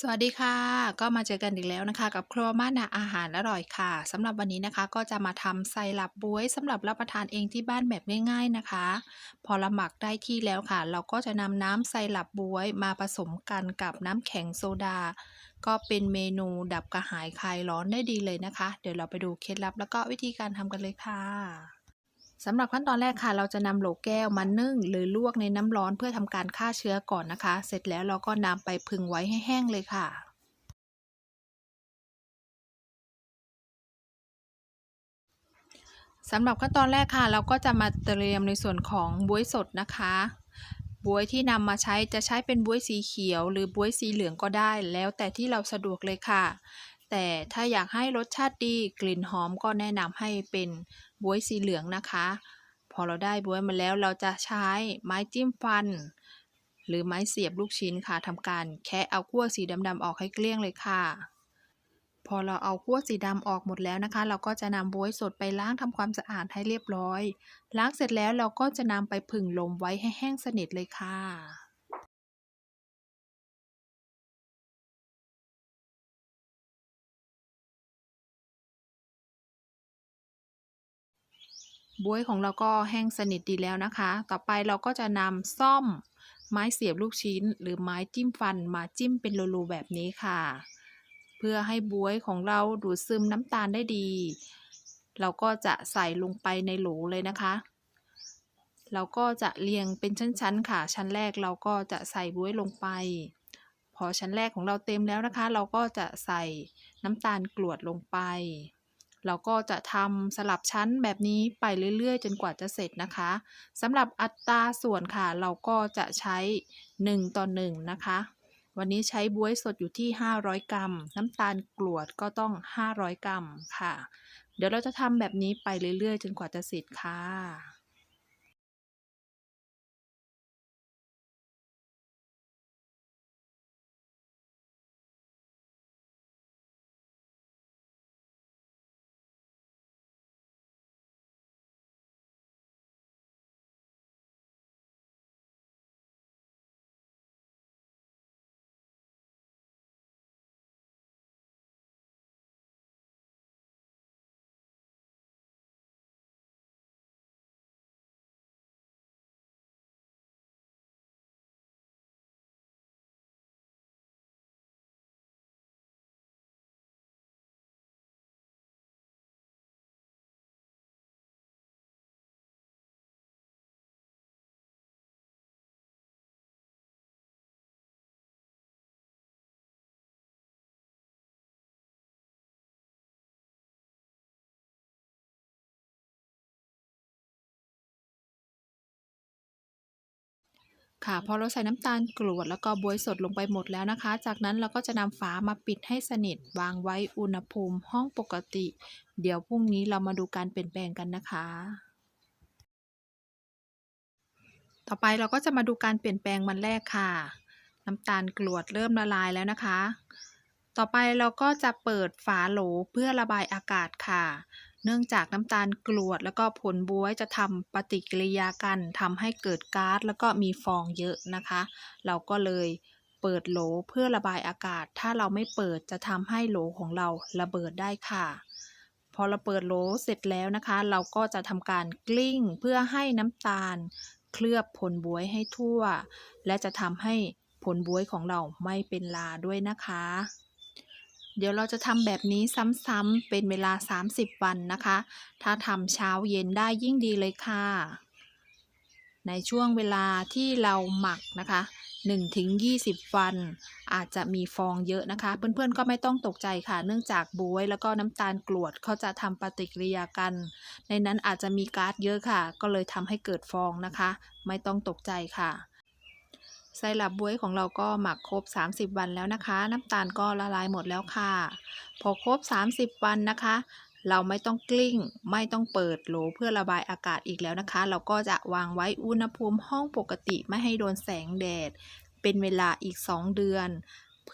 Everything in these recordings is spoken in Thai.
สวัสดีค่ะ ก็มาเจอกันอีกแล้วนะคะ กับครัวม่านาอาหารอร่อยค่ะสำหรับวันนี้นะคะก็จะมาทำไซรัปบ๊วยสำหรับรับประทานเองที่บ้านแบบง่ายๆนะคะ พอเราหมักได้ที่แล้วค่ะ เราก็จะนำน้ำไซรัปบ๊วยมาผสมกันกับน้ำแข็งโซดา ก็เป็นเมนูดับกระหายคลายร้อนได้ดีเลยนะคะ เดี๋ยวเราไปดูเคล็ดลับแล้วก็วิธีการทำกันเลยค่ะ สำหรับขั้นตอนแรกค่ะ เราจะนำโหลแก้วมานึ่ง หรือลวกในน้ำร้อนเพื่อทำการฆ่าเชื้อก่อนนะคะ เสร็จแล้วเราก็นำไปพึงไว้ให้แห้งเลยค่ะสำหรับขั้นตอนแรกค่ะ เราก็จะมาเตรียมในส่วนของบวยสดนะคะบวยที่นำมาใช้จะใช้เป็นบวยสีเขียว หรือบวยสีเหลืองก็ได้ แล้วแต่ที่เราสะดวกเลยค่ะ แต่ถ้าอยากให้รสชาติดีกลิ่นหอมก็แนะนำให้เป็นบ๊วยสีเหลืองนะคะ พอเราได้บ๊วยมาแล้วเราจะใช้ไม้จิ้มฟัน หรือไม้เสียบลูกชิ้นค่ะทำการแคะเอาขั้วสีดำๆออกให้เกลี้ยงเลยค่ะ พอเราเอาขั้วสีดำออกหมดแล้วนะคะ เราก็จะนำบ๊วยสดไปล้างทำความสะอาดให้เรียบร้อย ล้างเสร็จแล้วเราก็จะนำไปผึ่งลมไว้ให้แห้งสนิทเลยค่ะ บวยของเราก็แห้งสนิทดีแล้วนะคะ ต่อไปเราก็จะนำซ่อมไม้เสียบลูกชิ้น หรือไม้จิ้มฟันมาจิ้มเป็นรูๆแบบนี้ค่ะ เพื่อให้บวยของเราดูดซึมน้ำตาลได้ดี เราก็จะใส่ลงไปในโหลเลยนะคะ เราก็จะเรียงเป็นชั้นๆค่ะ ชั้นแรกเราก็จะใส่บวยลงไป พอชั้นแรกของเราเต็มแล้วนะคะ เราก็จะใส่น้ำตาลกรวดลงไป เราก็จะทำสลับชั้นแบบนี้ไปเรื่อยๆ จนกว่าจะเสร็จนะคะสำหรับอัตราส่วนค่ะ เราก็จะใช้ 1 ต่อ 1 นะคะ วันนี้ใช้บ๊วยสดอยู่ที่ 500 กรัม น้ำตาลกรวดก็ต้อง 500 กรัมค่ะ เดี๋ยวเราจะทำแบบนี้ไปเรื่อยๆ จนกว่าจะเสร็จค่ะ ค่ะพอเราใส่น้ำตาลกรวดแล้วก็บวยสดลงไปหมดแล้วนะคะ จากนั้นเราก็จะนำฝามาปิดให้สนิท วางไว้อุณหภูมิห้องปกติ เดี๋ยวพรุ่งนี้เรามาดูการเปลี่ยนแปลงกันนะคะ ต่อไปเราก็จะมาดูการเปลี่ยนแปลงวันแรกค่ะ น้ำตาลกรวดเริ่มละลายแล้วนะคะ ต่อไปเราก็จะเปิดฝาโหลเพื่อระบายอากาศค่ะ เนื่องจากน้ำตาลกรวด แล้วก็ผลบ๊วยจะทำปฏิกิริยากันทำให้เกิดก๊าซแล้วก็มีฟองเยอะนะคะ เราก็เลยเปิดโหลเพื่อระบายอากาศ ถ้าเราไม่เปิดจะทำให้โหลของเราระเบิดได้ค่ะ พอเราเปิดโหลเสร็จแล้วนะคะ เราก็จะทำการกลิ้งเพื่อให้น้ำตาล เคลือบผลบ๊วยให้ทั่ว และจะทำให้ผลบ๊วยของเราไม่เป็นลาด้วยนะคะ เดี๋ยวเราจะทำแบบนี้ซ้ำๆเป็นเวลา 30 วันนะคะ ถ้าทำเช้าเย็นได้ยิ่งดีเลยค่ะ ในช่วงเวลาที่เราหมักนะคะ1-20 วัน อาจจะมีฟองเยอะนะคะ เพื่อนๆก็ไม่ต้องตกใจค่ะ เนื่องจากบวยแล้วก็น้ำตาลกรวดเขาจะทำปฏิกิริยากัน ในนั้นอาจจะมีก๊าซเยอะค่ะ ก็เลยทำให้เกิดฟองนะคะ ไม่ต้องตกใจค่ะ ไซรัปบวยของเราก็หมักครบ 30 วันแล้วนะคะ น้ำตาลก็ละลายหมดแล้วค่ะ พอครบ 30 วันนะคะ เราไม่ต้องกลิ้ง ไม่ต้องเปิดโหลเพื่อระบายอากาศอีกแล้วนะคะ เราก็จะวางไว้อุณหภูมิห้องปกติไม่ให้โดนแสงแดด เป็นเวลาอีก 2 เดือน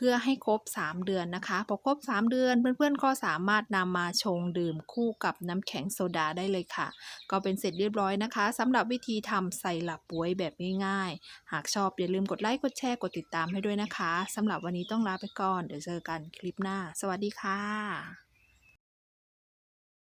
พื่อให้ครบ 3 เดือนนะคะ พอครบ 3 เดือนเพื่อนๆก็สามารถนำมาชงดื่มคู่กับน้ำแข็งโซดาได้เลยค่ะ ก็เป็นเสร็จเรียบร้อยนะคะสำหรับวิธีทำใส่หลับป่วยแบบง่ายๆ หากชอบอย่าลืมกดไลค์กดแชร์กดติดตามให้ด้วยนะคะสำหรับวันนี้ต้องลาไปก่อน เดี๋ยวเจอกันคลิปหน้า สวัสดีค่ะ